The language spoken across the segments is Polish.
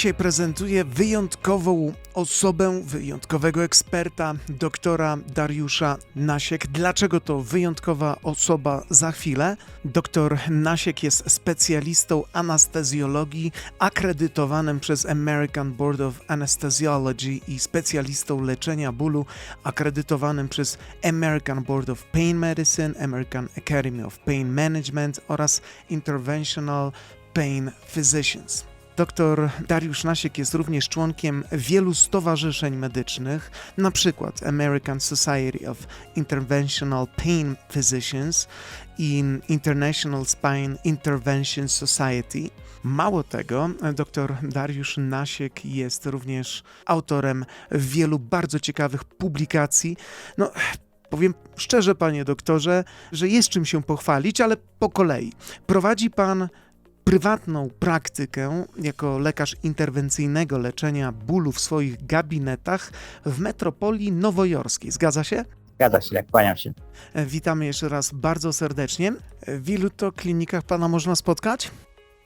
Dzisiaj prezentuję wyjątkową osobę, wyjątkowego eksperta, doktora Dariusza Nasiek. Dlaczego to wyjątkowa osoba za chwilę? Doktor Nasiek jest specjalistą anestezjologii, akredytowanym przez American Board of Anesthesiology i specjalistą leczenia bólu, akredytowanym przez American Board of Pain Medicine, American Academy of Pain Management oraz Interventional Pain Physicians. Dr Dariusz Nasiek jest również członkiem wielu stowarzyszeń medycznych, na przykład American Society of Interventional Pain Physicians i International Spine Intervention Society. Mało tego, dr Dariusz Nasiek jest również autorem wielu bardzo ciekawych publikacji. No, Powiem szczerze, panie doktorze, że jest czym się pochwalić, ale po kolei. Prowadzi pan prywatną praktykę jako lekarz interwencyjnego leczenia bólu w swoich gabinetach w metropolii nowojorskiej. Zgadza się? Zgadza się, jak kłaniam się. Witamy jeszcze raz bardzo serdecznie. W ilu to klinikach pana można spotkać?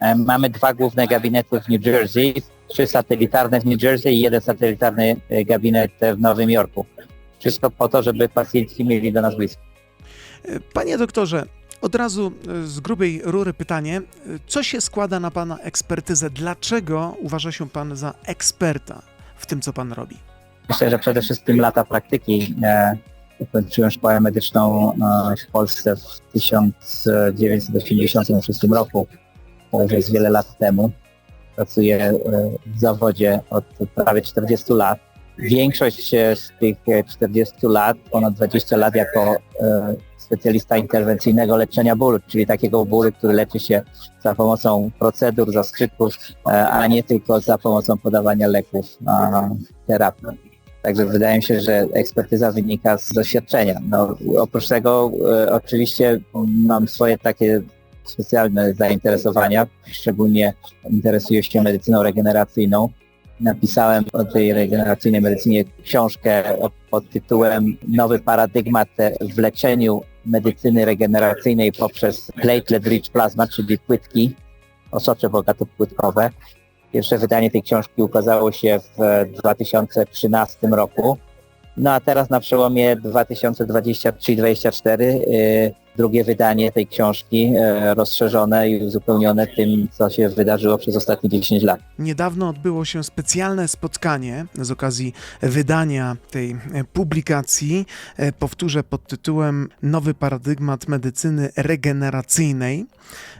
E, Mamy dwa główne gabinety w New Jersey, trzy satelitarne w New Jersey i jeden satelitarny e, gabinet w Nowym Jorku. Wszystko po to, żeby pacjenci mieli do nas blisko. E, Panie doktorze, od razu e, z grubej rury pytanie. E, Co się składa na pana ekspertyzę? Dlaczego uważa się pan za eksperta w tym, co pan robi? Myślę, że przede wszystkim lata praktyki. E, Kończyłem szkołę medyczną w Polsce w 1986 roku. To już jest wiele lat temu. Pracuję w zawodzie od prawie 40 lat. Większość z tych e, 40 lat, ponad 20 lat jako specjalista interwencyjnego leczenia bólu, czyli takiego bólu, który leczy się za pomocą procedur, zastrzyków, e, a nie tylko za pomocą podawania leków, terapii. Także wydaje mi się, że ekspertyza wynika z doświadczenia. No, oprócz tego e, oczywiście mam swoje takie specjalne zainteresowania, szczególnie interesuję się medycyną regeneracyjną. Napisałem o tej regeneracyjnej medycynie książkę pod tytułem Nowy paradygmat w leczeniu medycyny regeneracyjnej poprzez platelet rich plasma, czyli płytki, osocze bogatopłytkowe. Pierwsze wydanie tej książki ukazało się w 2013 roku. No a teraz na przełomie 2023-2024 y, drugie wydanie tej książki y, rozszerzone i uzupełnione tym, co się wydarzyło przez ostatnie 10 lat. Niedawno odbyło się specjalne spotkanie z okazji wydania tej e, publikacji. E, Powtórzę pod tytułem Nowy paradygmat medycyny regeneracyjnej.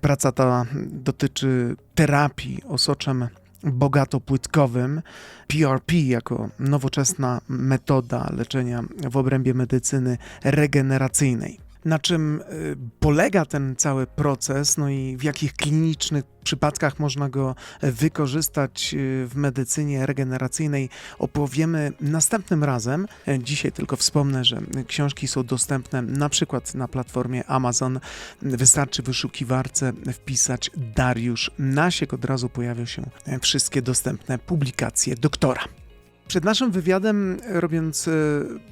Praca ta dotyczy terapii osoczem bogatopłytkowym. PRP jako nowoczesna metoda leczenia w obrębie medycyny regeneracyjnej. Na czym y, polega ten cały proces, no i w jakich klinicznych przypadkach można go wykorzystać y, w medycynie regeneracyjnej, opowiemy następnym razem. E, Dzisiaj tylko wspomnę, że książki są dostępne na przykład na platformie Amazon. Wystarczy w wyszukiwarce wpisać Dariusz Nasiek, od razu pojawią się e, wszystkie dostępne publikacje doktora. Przed naszym wywiadem, e, robiąc e,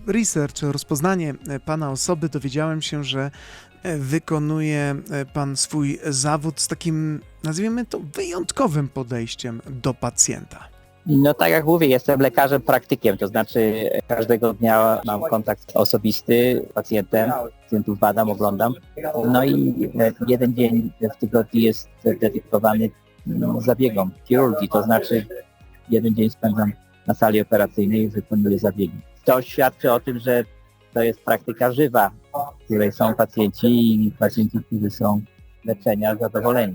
research, rozpoznanie e, pana osoby, dowiedziałem się, że wykonuje pan swój zawód z takim, nazwijmy to, wyjątkowym podejściem do pacjenta. No tak jak mówię, jestem lekarzem praktykiem, to znaczy każdego dnia mam kontakt osobisty z pacjentem, pacjentów badam, oglądam. No i jeden dzień w tygodniu jest dedykowany no, zabiegom chirurgii, to znaczy jeden dzień spędzam na sali operacyjnej i wykonuję zabiegi. To świadczy o tym, że to jest praktyka żywa, w której są pacjenci i pacjenci, którzy są leczenia zadowoleni.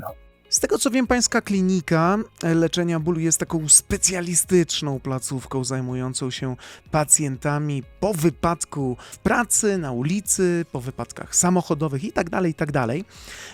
Z tego co wiem, pańska klinika leczenia bólu jest taką specjalistyczną placówką zajmującą się pacjentami po wypadku w pracy, na ulicy, po wypadkach samochodowych itd. itd.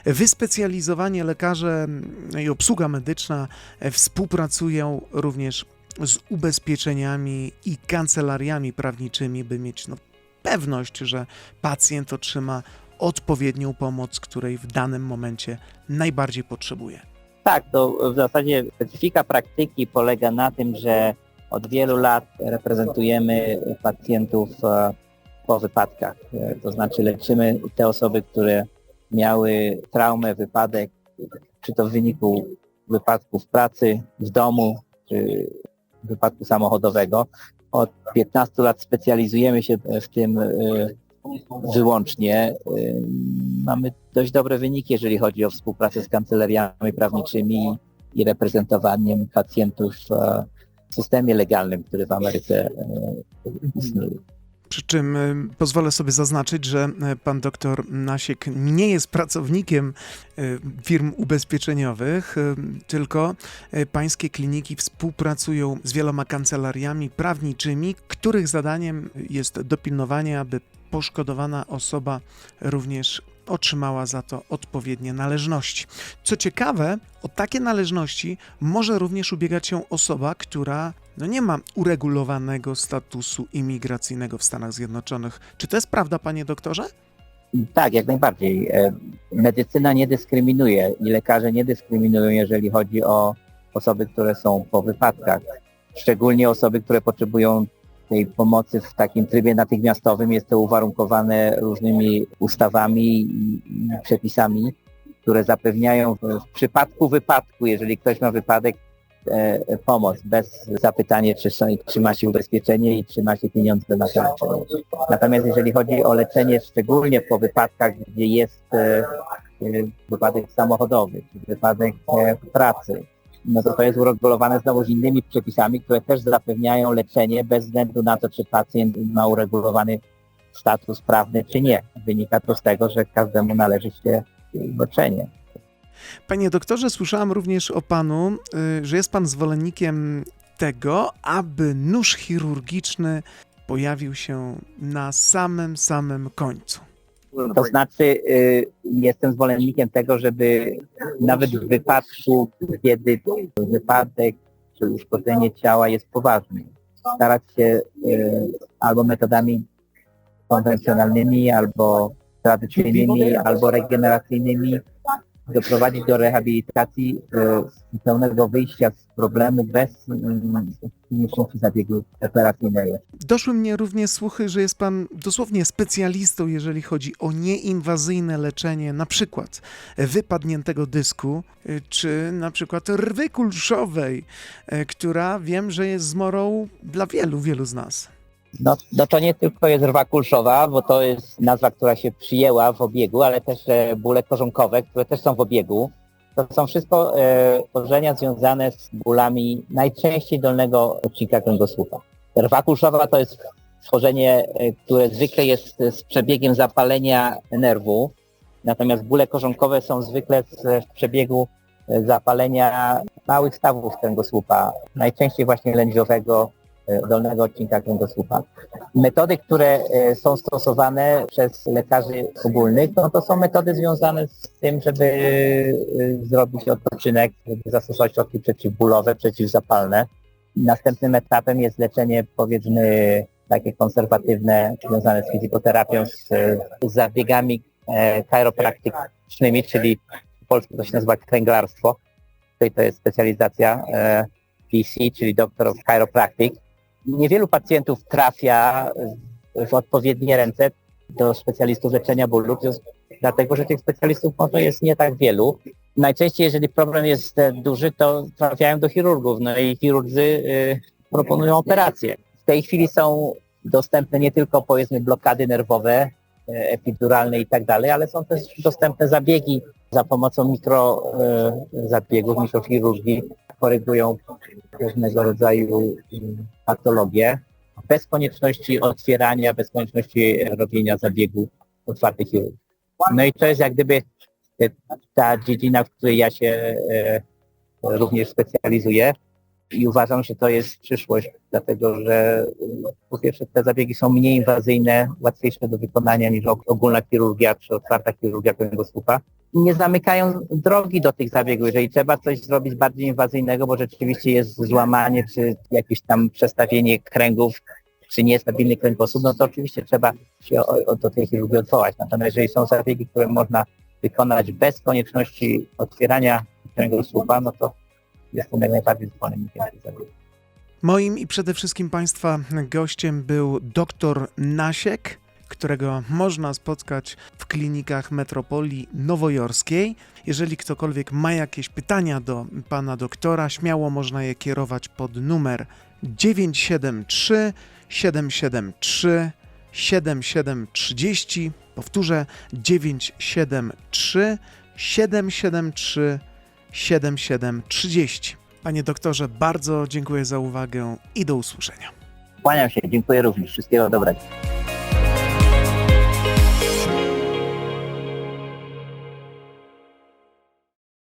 Wyspecjalizowani lekarze mm, i obsługa medyczna współpracują również z ubezpieczeniami i kancelariami prawniczymi, by mieć no, pewność, że pacjent otrzyma odpowiednią pomoc, której w danym momencie najbardziej potrzebuje. Tak, to w zasadzie specyfika praktyki polega na tym, że od wielu lat reprezentujemy pacjentów e, po wypadkach. E, To znaczy leczymy te osoby, które miały traumę, wypadek, czy to w wyniku wypadku w pracy, w domu, czy wypadku samochodowego. Od 15 lat specjalizujemy się w tym y, wyłącznie. Y, Mamy dość dobre wyniki, jeżeli chodzi o współpracę z kancelariami prawniczymi i reprezentowaniem pacjentów e, w systemie legalnym, który w Ameryce e, istnieje. Przy czym y, pozwolę sobie zaznaczyć, że y, pan doktor Nasiek nie jest pracownikiem y, firm ubezpieczeniowych, tylko pańskie kliniki współpracują z wieloma kancelariami prawniczymi, których zadaniem jest dopilnowanie, aby poszkodowana osoba również otrzymała za to odpowiednie należności. Co ciekawe, o takie należności może również ubiegać się osoba, która no nie ma uregulowanego statusu imigracyjnego w Stanach Zjednoczonych. Czy to jest prawda, panie doktorze? Tak, jak najbardziej. E, Medycyna nie dyskryminuje i lekarze nie dyskryminują, jeżeli chodzi o osoby, które są po wypadkach. Szczególnie osoby, które potrzebują tej pomocy w takim trybie natychmiastowym. Jest to uwarunkowane różnymi ustawami i przepisami, które zapewniają w przypadku wypadku, jeżeli ktoś ma wypadek, e, pomoc bez zapytania, czy, czy się ubezpieczenie i czy się pieniądze na to leczenie. Natomiast jeżeli chodzi o leczenie szczególnie po wypadkach, gdzie jest e, e, wypadek samochodowy, czy wypadek e, pracy, no to to jest uregulowane znowu z innymi przepisami, które też zapewniają leczenie bez względu na to, czy pacjent ma uregulowany status prawny, czy nie. Wynika to z tego, że każdemu należy się leczenie. Panie doktorze, słyszałam również o panu, y, że jest pan zwolennikiem tego, aby nóż chirurgiczny pojawił się na samym, samym końcu. To znaczy y, jestem zwolennikiem tego, żeby nawet w wypadku, kiedy wypadek czy uszkodzenie ciała jest poważny, starać się y, albo metodami konwencjonalnymi, albo tradycyjnymi, albo regeneracyjnymi doprowadzić do rehabilitacji y, pełnego wyjścia z problemu bez mm, konieczności zabiegu operacyjnego. Doszły mnie również słuchy, że jest pan dosłownie specjalistą, jeżeli chodzi o nieinwazyjne leczenie, na przykład wypadniętego dysku, y, czy na przykład rwy kulszowej, y, która wiem, że jest zmorą dla wielu, wielu z nas. No, no to nie tylko jest rwa kulszowa, bo to jest nazwa, która się przyjęła w obiegu, ale też e, bóle korzonkowe, które też są w obiegu. To są wszystko e, związane z bólami najczęściej dolnego odcinka kręgosłupa. Rwa kulszowa to jest schorzenie, e, które zwykle jest z przebiegiem zapalenia nerwu, natomiast bóle korzonkowe są zwykle z przebiegu e, zapalenia małych stawów kręgosłupa, najczęściej właśnie lędźwiowego, dolnego odcinka kręgosłupa. Metody, które e, są stosowane przez lekarzy ogólnych, no to są metody związane z tym, żeby e, zrobić odpoczynek, żeby zastosować środki przeciwbólowe, przeciwzapalne. Następnym etapem jest leczenie powiedzmy takie konserwatywne, związane z fizjoterapią, z, z zabiegami e, chiropraktycznymi, czyli w polsku to się nazywa kręglarstwo. Tutaj to jest specjalizacja e, PC, czyli Doctor of. Niewielu pacjentów trafia w odpowiednie ręce do specjalistów leczenia bólu, dlatego że tych specjalistów może jest nie tak wielu. Najczęściej, jeżeli problem jest duży, to trafiają do chirurgów, no i chirurdzy y, proponują operacje. W tej chwili są dostępne nie tylko powiedzmy blokady nerwowe, epiduralne i tak dalej, ale są też dostępne zabiegi za pomocą mikro e, mikrochirurgii, korygują różnego rodzaju mm, patologie bez konieczności otwierania, bez konieczności robienia zabiegu otwartych chirurgii. No i to jest jak gdyby e, ta dziedzina, w której ja się e, również specjalizuję i uważam, że to jest przyszłość, dlatego że e, po pierwsze te zabiegi są mniej inwazyjne, łatwiejsze do wykonania niż og- ogólna chirurgia czy otwarta chirurgia kręgosłupa. Nie zamykają drogi do tych zabiegów. Jeżeli trzeba coś zrobić bardziej inwazyjnego, bo rzeczywiście jest złamanie czy jakieś tam przestawienie kręgów, czy niestabilny kręgosłup, no to oczywiście trzeba się do tej chirurgii odwołać. Natomiast jeżeli są zabiegi, które można wykonać bez konieczności otwierania kręgosłupa, no to jestem jak najbardziej zwolennikiem tych zabiegów. Moim i przede wszystkim Państwa gościem był dr Nasiek, którego można spotkać w klinikach metropolii nowojorskiej. Jeżeli ktokolwiek ma jakieś pytania do pana doktora, śmiało można je kierować pod numer 973 773 7730. Powtórzę 973 773 7730. Panie doktorze, bardzo dziękuję za uwagę i do usłyszenia. Kłaniam się, dziękuję również. Wszystkiego dobrego.